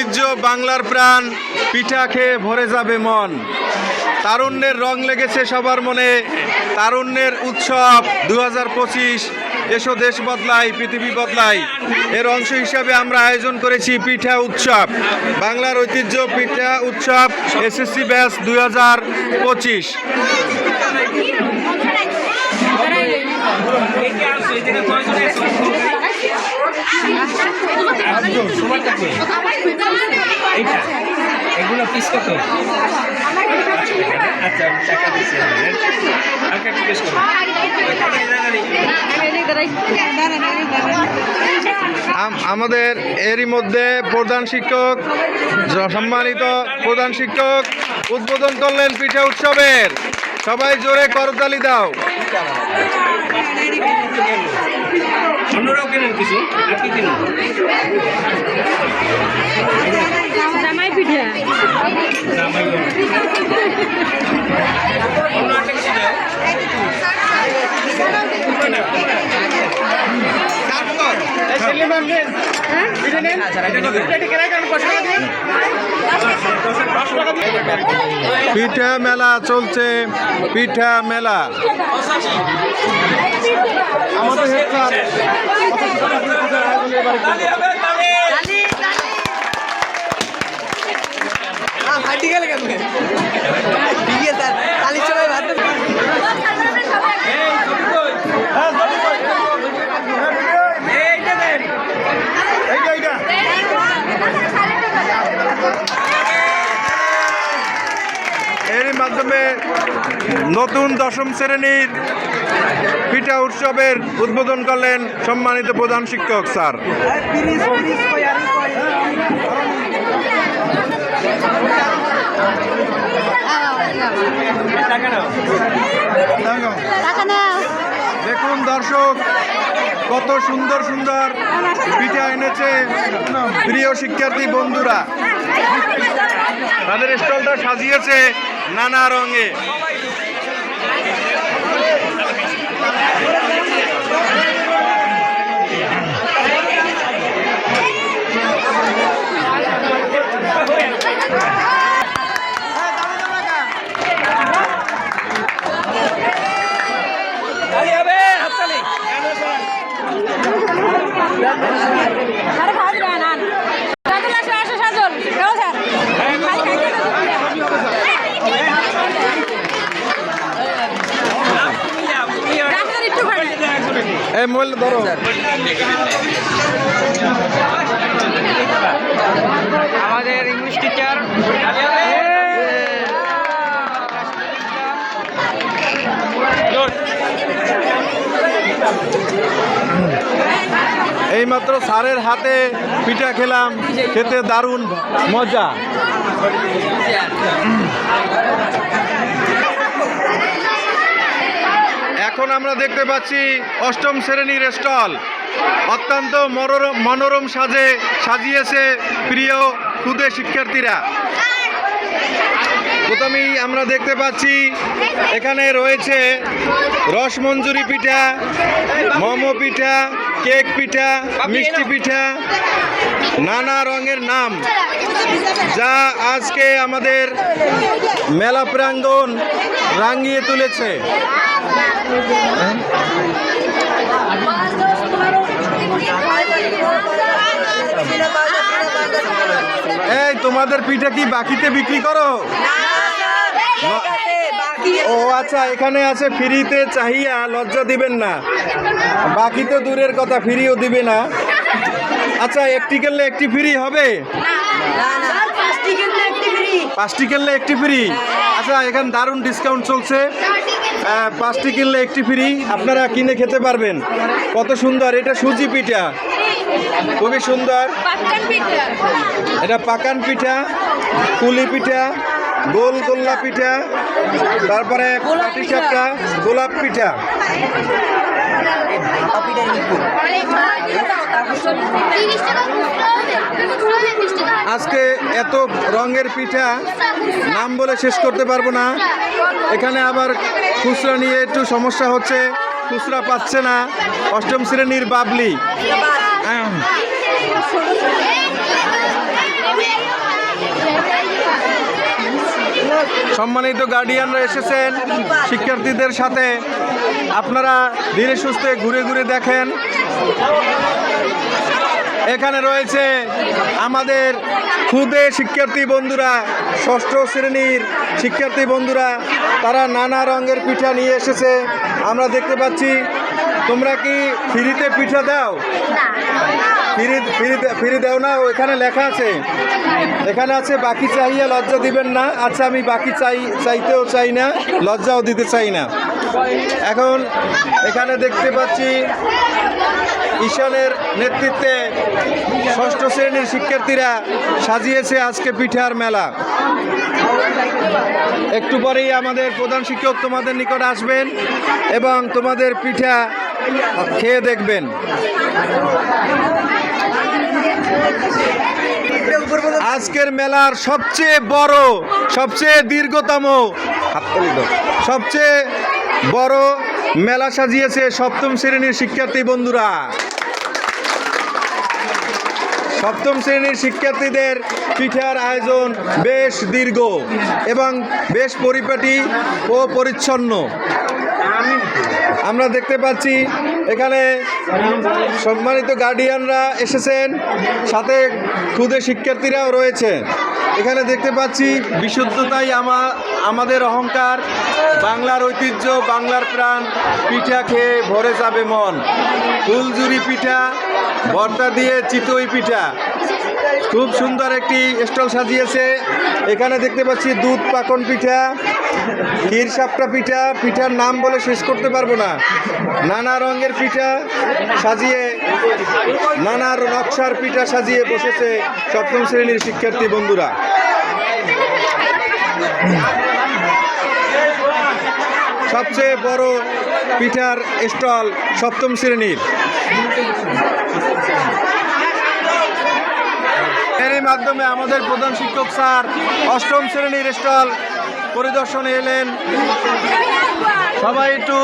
ঐতিহ্য বাংলার প্রাণ পিঠা খেয়ে ভরে যাবে মন। তারুণ্যের রং লেগেছে সবার মনে। তারুণ্যের উৎসব দু পঁচিশ। এসো দেশ বদলাই, পৃথিবী বদলাই। এর অংশ হিসাবে আমরা আয়োজন করেছি পিঠা উৎসব। বাংলার ঐতিহ্য পিঠা উৎসব এসএসসি ব্যাচ দুই হাজার পঁচিশ এইটা? এগুলো পিস কত? আচ্ছা টাকা দিচ্ছি করো। আমাদের এরই মধ্যে প্রধান শিক্ষক সম্মানিত প্রধান শিক্ষক উদ্বোধন করলেন পিঠা উৎসবের। সবাই জোরে করতালি দাও। অন্যরাও কেনেন কিছু কি কিনুন। জামাই পিঠা। দাও পিঠা মেলা চলছে পিঠা মেলা। আমাদের ফাটি গেলে কেন ঠিক আছে স্যার। কালির সময় ভাত মাধ্যমে নতুন দশম শ্রেণির পিঠা উৎসবের উদ্বোধন করলেন সম্মানিত প্রধান শিক্ষক স্যার। দেখুন দর্শক কত সুন্দর সুন্দর পিঠা এনেছে প্রিয় শিক্ষার্থী বন্ধুরা। তাদের স্টলটা সাজিয়েছে নানা রঙে। এই মোবাইল ধরো। আমাদের ইংলিশ টিচার এইমাত্র স্যারের হাতে পিঠা খেলাম খেতে দারুণ মজা। এখন আমরা দেখতে পাচ্ছি অষ্টম শ্রেণির স্টল। অত্যন্ত মনোরম মনোরম সাজে সাজিয়েছে প্রিয় ক্ষুদে শিক্ষার্থীরা। প্রথমেই আমরা দেখতে পাচ্ছি এখানে রয়েছে রসমঞ্জুরি পিঠা, মোমো পিঠা, কেক পিঠা, মিষ্টি পিঠা, নানা রঙের নাম, যা আজকে আমাদের মেলা প্রাঙ্গণ রাঙিয়ে তুলেছে। এই তোমাদের পিঠা কি বাকিতে বিক্রি করো ও আচ্ছা এখানে আছে ফ্রিতে চাহিয়া লজ্জা দিবেন না বাকি তো দূরের কথা ফ্রিও দিবে না আচ্ছা একটি কিনলে একটি ফ্রি হবে পাঁচটি কিনলে একটি ফ্রি আচ্ছা এখানে দারুণ ডিসকাউন্ট চলছে পাঁচটি কিনলে একটি ফ্রি আপনারা কিনে খেতে পারবেন। কত সুন্দর এটা সুজি পিঠা। খুবই সুন্দর। এটা পাকান পিঠা কুলি পিঠা গোল গোল্লা পিঠা তারপরে গোলাপ পিঠা আজকে এত রঙের পিঠা নাম বলে শেষ করতে পারব না এখানে আবার খুচরা নিয়ে একটু সমস্যা হচ্ছে খুচরা পাচ্ছে না অষ্টম শ্রেণির বাবলি সম্মানিত গার্ডিয়ানরা এসেছেন, শিক্ষার্থীদের সাথে আপনারা ধীরে সুস্থে ঘুরে ঘুরে দেখেন। এখানে রয়েছে আমাদের খুদে শিক্ষার্থী বন্ধুরা, ষষ্ঠ শ্রেণির শিক্ষার্থী বন্ধুরা, তারা নানা রঙের পিঠা নিয়ে এসেছে। আমরা দেখতে পাচ্ছি, তোমরা কি ফ্রিতে পিঠা দাও? ফ্রি দাও না এখানে লেখা আছে। এখানে আছে, বাকি চাইয়া লজ্জা দিবেন না। আচ্ছা আমি বাকি চাই, চাইতেও চাই না, লজ্জাও দিতে চাই না। এখন এখানে দেখতে পাচ্ছি ঈশানের নেতৃত্বে ষষ্ঠ শ্রেণির শিক্ষার্থীরা সাজিয়েছে আজকে পিঠার মেলা। একটু পরেই আমাদের প্রধান শিক্ষক তোমাদের নিকট আসবেন এবং তোমাদের পিঠা খেয়ে দেখবেন। আজকের মেলার সবচেয়ে বড়, সবচেয়ে দীর্ঘতম, সবচেয়ে বড় মেলা সাজিয়েছে সপ্তম শ্রেণির শিক্ষার্থী বন্ধুরা। সপ্তম শ্রেণির শিক্ষার্থীদের পিঠার আয়োজন বেশ দীর্ঘ এবং বেশ পরিপাটি ও পরিচ্ছন্ন। আমরা দেখতে পাচ্ছি এখানে সম্মানিত গার্ডিয়ানরা এসেছেন, সাথে খুদে শিক্ষার্থীরাও রয়েছে। এখানে দেখতে পাচ্ছি বিশুদ্ধতাই আমা, আমাদের অহংকার, বাংলার ঐতিহ্য, বাংলার প্রাণ, পিঠা খেয়ে ভরে যাবে মন। ফুলজুরি পিঠা, ভর্তা দিয়ে চিতই পিঠা। খুব সুন্দর একটি স্টল সাজিয়েছে। এখানে দেখতে পাচ্ছি দুধ পাকন পিঠা ক্ষীর সাপটা পিঠা, পিঠার নাম বলে শেষ করতে পারব না। নানা রঙের পিঠা সাজিয়ে, নানা নকশার পিঠা সাজিয়ে বসেছে সপ্তম শ্রেণির শিক্ষার্থী বন্ধুরা। সবচেয়ে বড় পিঠার স্টল সপ্তম শ্রেণির। এরই মাধ্যমে আমাদের প্রধান শিক্ষক স্যার অষ্টম শ্রেণির স্টল পরিদর্শনে এলেন। সবাই একটু